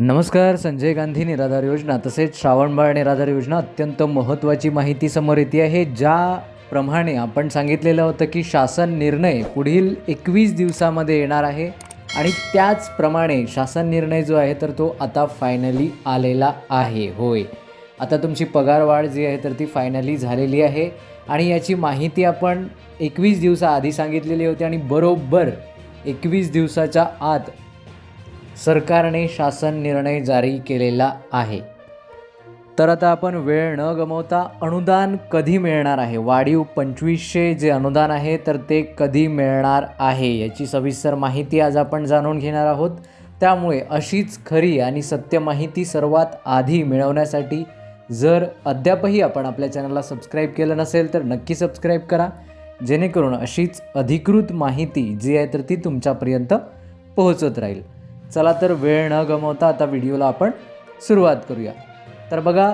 नमस्कार संजय गांधी निराधार योजना तसेच श्रावणबाळ निराधार योजना अत्यंत महत्त्वाची माहिती समोर येते आहे ज्याप्रमाणे आपण सांगितलेलं होतं की शासन निर्णय पुढील एकवीस दिवसामध्ये येणार आहे आणि त्याचप्रमाणे शासन निर्णय जो आहे तर तो आता फायनली आलेला आहे. होय. आता तुमची पगारवाढ जी आहे तर ती फायनली झालेली आहे आणि याची माहिती आपण एकवीस दिवसाआधी सांगितलेली होती आणि बरोबर एकवीस दिवसाच्या आत सरकारने शासन निर्णय जारी केलेला आहे. तर आता आपण वेळ न गमवता अनुदान कधी मिळणार आहे? वाढीव पंचवीसशे जे अनुदान आहे तर ते कधी मिळणार आहे? याची सविस्तर माहिती आज आपण जाणून घेणार आहोत. त्यामुळे अशीच खरी आणि सत्य माहिती सर्वात आधी मिळवण्यासाठी जर अद्यापही आपण आपल्या चॅनलला सबस्क्राईब केलं नसेल तर नक्की सबस्क्राईब करा. जेणेकरून अशीच अधिकृत माहिती जी आहे तर ती तुमच्यापर्यंत पोहोचत राहील. चला तर वेळ न गमवता आता व्हिडिओला आपण सुरुवात करूया. तर बघा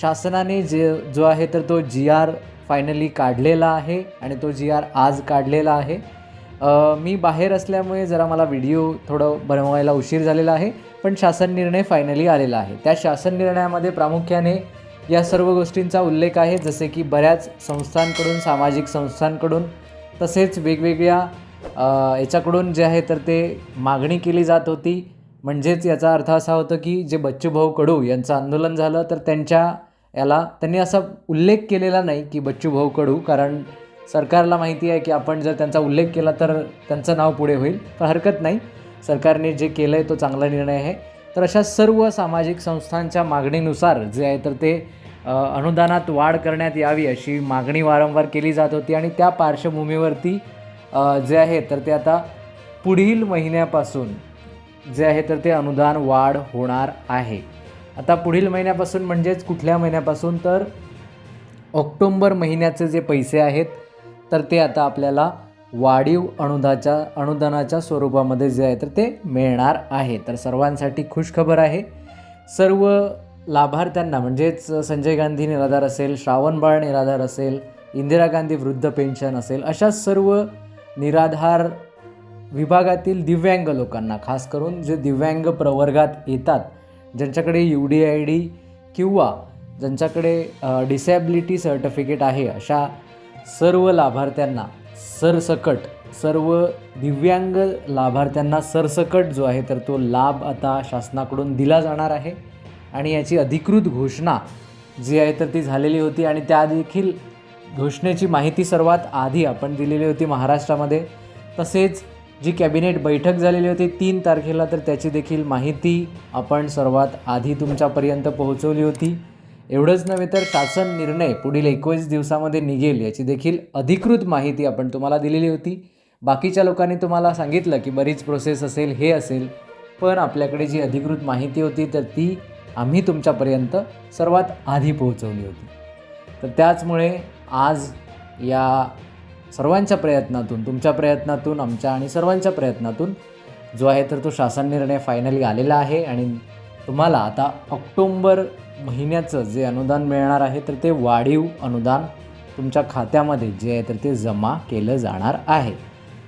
शासनाने जे जो आहे तर तो जी आर फायनली काढलेला आहे आणि तो जी आर आज काढलेला आहे. मी बाहेर असल्यामुळे जरा मला व्हिडिओ थोडं बनवायला उशीर झालेला आहे पण शासन निर्णय फायनली आलेला आहे. त्या शासन निर्णयामध्ये प्रामुख्याने या सर्व गोष्टींचा उल्लेख आहे जसे की बऱ्याच संस्थांकडून सामाजिक संस्थांकडून तसेच वेगवेगळ्या याच्याकडून जे आहे तर ते मागणी केली जात होती. म्हणजेच याचा अर्थ असा होतो की जे बच्चूभाऊ कडू यांचं आंदोलन झालं तर त्यांच्या याला त्यांनी असा उल्लेख केलेला नाही की बच्चूभाऊ कडू कारण सरकारला माहिती आहे की आपण जर त्यांचा उल्लेख केला तर त्यांचं नाव पुढे होईल. पण हरकत नाही. सरकारने जे केलं आहे तो चांगला निर्णय आहे. तर अशा सर्व सामाजिक संस्थांच्या मागणीनुसार जे आहे तर ते अनुदानात वाढ करण्यात यावी अशी मागणी वारंवार केली जात होती. आणि त्या पार्श्वभूमीवरती जे आहे तर ते आता पुढील महिन्यापासून जे आहे तर ते अनुदान वाढ होणार आहे. आता पुढील महिन्यापासून म्हणजेच कुठल्या महिन्यापासून? तर ऑक्टोंबर महिन्याचे जे पैसे आहेत तर ते आता आपल्याला वाढीव अनुदाच्या अनुदानाच्या स्वरूपामध्ये जे आहे तर ते मिळणार आहे. तर सर्वांसाठी खुशखबर आहे. सर्व लाभार्थ्यांना म्हणजेच संजय गांधी निराधार असेल श्रावणबाळ निराधार असेल इंदिरा गांधी वृद्ध पेन्शन असेल अशा सर्व निराधार विभागातील दिव्यांग लोकांना खास करून जे दिव्यांग प्रवर्गात येतात ज्यांच्याकडे यू डी आय डी किंवा ज्यांच्याकडे डिसॅबिलिटी सर्टिफिकेट आहे अशा सर्व लाभार्थ्यांना सरसकट सर्व दिव्यांग लाभार्थ्यांना सरसकट जो आहे तर तो लाभ आता शासनाकडून दिला जाणार आहे. आणि याची अधिकृत घोषणा जी आहे तर ती झालेली होती. आणि त्या देखील घोषणेची माहिती सर्वात आधी आपण दिलेली होती महाराष्ट्रामध्ये. तसेच जी कॅबिनेट बैठक झालेली होती तीन तारखेला तर त्याची देखील माहिती आपण सर्वात आधी तुमच्यापर्यंत पोहोचवली होती. एवढंच नव्हे तर शासन निर्णय पुढील एकवीस दिवसामध्ये निघेल याची देखील अधिकृत माहिती आपण तुम्हाला दिलेली होती. बाकीच्या लोकांनी तुम्हाला सांगितलं की बरीच प्रोसेस असेल हे असेल पण आपल्याकडे जी अधिकृत माहिती होती तर ती आम्ही तुमच्यापर्यंत सर्वात आधी पोहोचवली होती. तर त्याचमुळे आज या सर्वांच्या प्रयत्नातून तुमच्या प्रयत्नातून आमच्या आणि सर्वांच्या प्रयत्नातून जो आहे तर तो शासन निर्णय फायनली आलेला आहे आणि तुम्हाला आता ऑक्टोंबर महिन्याचं जे अनुदान मिळणार आहे तर ते वाढीव अनुदान तुमच्या खात्यामध्ये जे आहे तर ते जमा केलं जाणार आहे.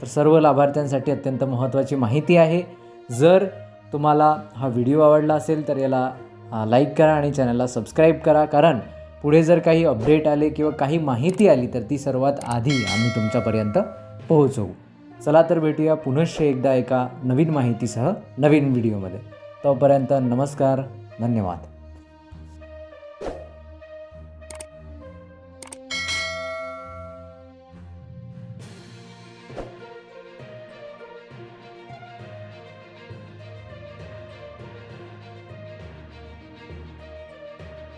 तर सर्व लाभार्थ्यांसाठी अत्यंत महत्त्वाची माहिती आहे. जर तुम्हाला हा व्हिडिओ आवडला असेल तर याला लाईक करा आणि चॅनलला सबस्क्राईब करा कारण पुढे जर काही अपडेट आले किंवा काही माहिती आली तर ती सर्वात आधी आम्ही तुमच्यापर्यंत पोहोचवू. चला तर भेटूया पुनश्च एकदा एका नवीन माहितीसह नवीन व्हिडिओमध्ये. तोपर्यंत नमस्कार धन्यवाद.